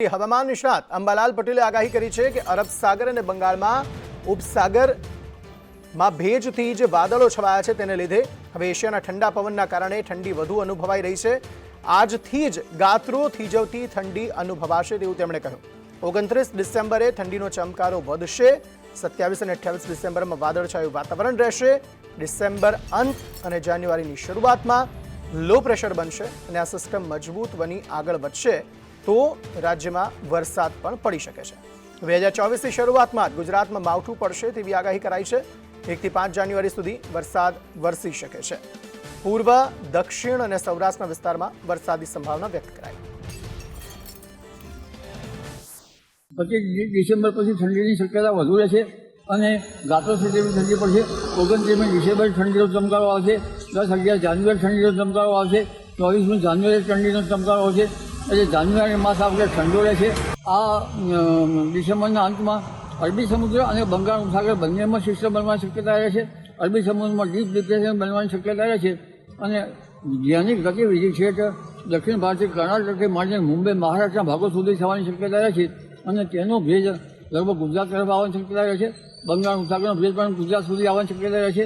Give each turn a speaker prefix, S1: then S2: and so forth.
S1: હવામાન નિષ્ણાત અંબાલાલ પટેલે આગાહી કરી છે કે અરબ સાગર અને બંગાળમાં ઉપસાગરમાં ભેજથી જે વાદળો છવાયા છે તેને લીધે હવે એશિયાના ઠંડા પવનના કારણે ઠંડી વધુ અનુભવાઈ રહી છે. આજથી જ ગાત્રો થીજવતી ઠંડી અનુભવાશે તેવું તેમણે કહ્યું. ઓગણત્રીસ ડિસેમ્બરે ઠંડીનો ચમકારો વધશે. સત્યાવીસ અને અઠ્યાવીસ ડિસેમ્બરમાં વાદળછાયું વાતાવરણ રહેશે. ડિસેમ્બર અંત અને જાન્યુઆરીની શરૂઆતમાં લો પ્રેશર બનશે અને આ સિસ્ટમ મજબૂત બની આગળ વધશે. તો રાજ્યમાં વરસાદ પણ પડી શકે છે. બે હજાર ચોવીસની શરૂઆતમાં ગુજરાતમાં માવઠું પડશે તેવી આગાહી કરાઈ છે. એકથી પાંચ જાન્યુઆરી સુધી વરસાદ વરસી શકે છે. પૂર્વ, દક્ષિણ અને સૌરાષ્ટ્રના વિસ્તારમાં વરસાદની સંભાવના વ્યક્ત કરાઈ.
S2: પચીસ ડિસેમ્બર પછી ઠંડીની શક્યતા વધુ રહેશે અને ગાત્રો સુધી ઠંડી પડશે. ઓગણત્રીસમી ડિસેમ્બર ઠંડીનો ચમકારો આવશે. દસ અગિયાર જાન્યુઆરી ઠંડીનો ચમકારો આવશે. ચોવીસમી જાન્યુઆરી ઠંડીનો ચમકારો આવશે. એટલે જાન્યુઆરી માસ આ વખતે ઠંડો રહેશે આ ડિસેમ્બરના અંતમાં અરબી સમુદ્ર અને બંગાળ ઉપસાગર બંનેમાં સિસ્ટમ બનવાની શક્યતા રહે છે. અરબી સમુદ્રમાં ડીપ ડિપ્રેશન બનવાની શક્યતા રહે છે. અને જેની ગતિવિધિ છે તે દક્ષિણ ભારતથી કર્ણાટકથી માંડીને મુંબઈ, મહારાષ્ટ્રના ભાગો સુધી થવાની શક્યતા રહે છે. અને તેનો ભેજ લગભગ ગુજરાત તરફ આવવાની શક્યતા રહે છે. બંગાળ ઉપસાગરનો ભેજ પણ ગુજરાત સુધી આવવાની શક્યતા રહે છે.